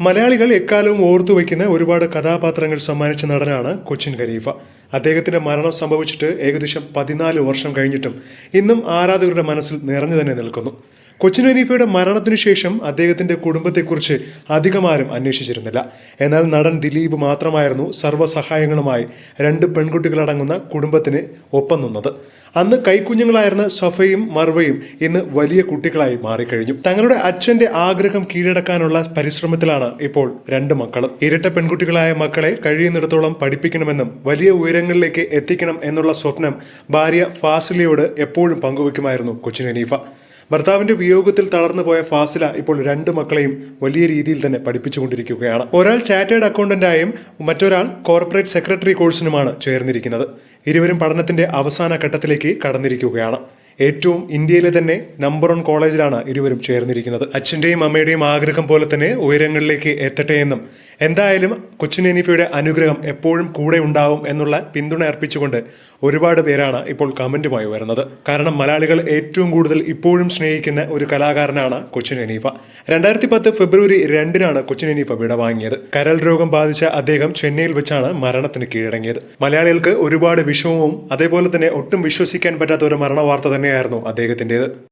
മലയാളികൾ എക്കാലവും ഓർത്തു വയ്ക്കുന്ന ഒരുപാട് കഥാപാത്രങ്ങൾ സമ്മാനിച്ച നടനാണ് കൊച്ചിൻ ഖരീഫ അദ്ദേഹത്തിന്റെ മരണം സംഭവിച്ചിട്ട് ഏകദേശം പതിനാല് വർഷം കഴിഞ്ഞിട്ടും ഇന്നും ആരാധകരുടെ മനസ്സിൽ നിറഞ്ഞു തന്നെ നിൽക്കുന്നു. കൊച്ചിൻ ഖരീഫയുടെ മരണത്തിനു ശേഷം അദ്ദേഹത്തിന്റെ കുടുംബത്തെക്കുറിച്ച് അധികമാരും അന്വേഷിച്ചിരുന്നില്ല. എന്നാൽ നടൻ ദിലീപ് മാത്രമായിരുന്നു സർവസഹായങ്ങളുമായി രണ്ട് പെൺകുട്ടികളടങ്ങുന്ന കുടുംബത്തിന് ഒപ്പം നിന്നത്. അന്ന് കൈക്കുഞ്ഞുങ്ങളായിരുന്ന സഫയും മർവയും ഇന്ന് വലിയ കുട്ടികളായി മാറിക്കഴിഞ്ഞു. തങ്ങളുടെ അച്ഛന്റെ ആഗ്രഹം കീഴടക്കാനുള്ള പരിശ്രമത്തിലാണ് ഇപ്പോൾ രണ്ട് മക്കളും. ഇരട്ട പെൺകുട്ടികളായ മക്കളെ കഴിയുന്നിടത്തോളം പഠിപ്പിക്കണമെന്നും വലിയ ഉയരങ്ങളിലേക്ക് എത്തിക്കണം എന്നുള്ള സ്വപ്നം ഭാര്യ ഫാസിലയോട് എപ്പോഴും പങ്കുവെക്കുമായിരുന്നു കൊച്ചിൻ ഹനീഫ ഭർത്താവിന്റെ വിയോഗത്തിൽ തളർന്നു പോയ ഫാസില ഇപ്പോൾ രണ്ട് മക്കളെയും വലിയ രീതിയിൽ തന്നെ പഠിപ്പിച്ചുകൊണ്ടിരിക്കുകയാണ്. ഒരാൾ ചാറ്റേഡ് അക്കൗണ്ടന്റായും മറ്റൊരാൾ കോർപ്പറേറ്റ് സെക്രട്ടറി കോഴ്സിനുമാണ് ചേർന്നിരിക്കുന്നത്. ഇരുവരും പഠനത്തിന്റെ അവസാന ഘട്ടത്തിലേക്ക് കടന്നിരിക്കുകയാണ്. ഏറ്റവും ഇന്ത്യയിലെ തന്നെ നമ്പർ വൺ കോളേജിലാണ് ഇരുവരും ചേർന്നിരിക്കുന്നത്. അച്ഛന്റെയും അമ്മയുടെയും ആഗ്രഹം പോലെ തന്നെ ഉയരങ്ങളിലേക്ക് എത്തട്ടെ എന്നും എന്തായാലും കൊച്ചിൻ എനിഫയുടെ അനുഗ്രഹം എപ്പോഴും കൂടെ ഉണ്ടാവും എന്നുള്ള പിന്തുണ അർപ്പിച്ചുകൊണ്ട് ഒരുപാട് പേരാണ് ഇപ്പോൾ കമന്റുമായി വരുന്നത്. കാരണം മലയാളികൾ ഏറ്റവും കൂടുതൽ ഇപ്പോഴും സ്നേഹിക്കുന്ന ഒരു കലാകാരനാണ് കൊച്ചിൻ അനീഫ രണ്ടായിരത്തി പത്ത് ഫെബ്രുവരി രണ്ടിനാണ് കൊച്ചിൻ വിട വിടവാങ്ങിയത് കരൽ രോഗം ബാധിച്ച അദ്ദേഹം ചെന്നൈയിൽ വെച്ചാണ് മരണത്തിന് കീഴടങ്ങിയത്. മലയാളികൾക്ക് ഒരുപാട് വിഷമവും അതേപോലെ തന്നെ ഒട്ടും വിശ്വസിക്കാൻ പറ്റാത്ത ഒരു മരണ വാർത്ത തന്നെയായിരുന്നു അദ്ദേഹത്തിന്റെത്.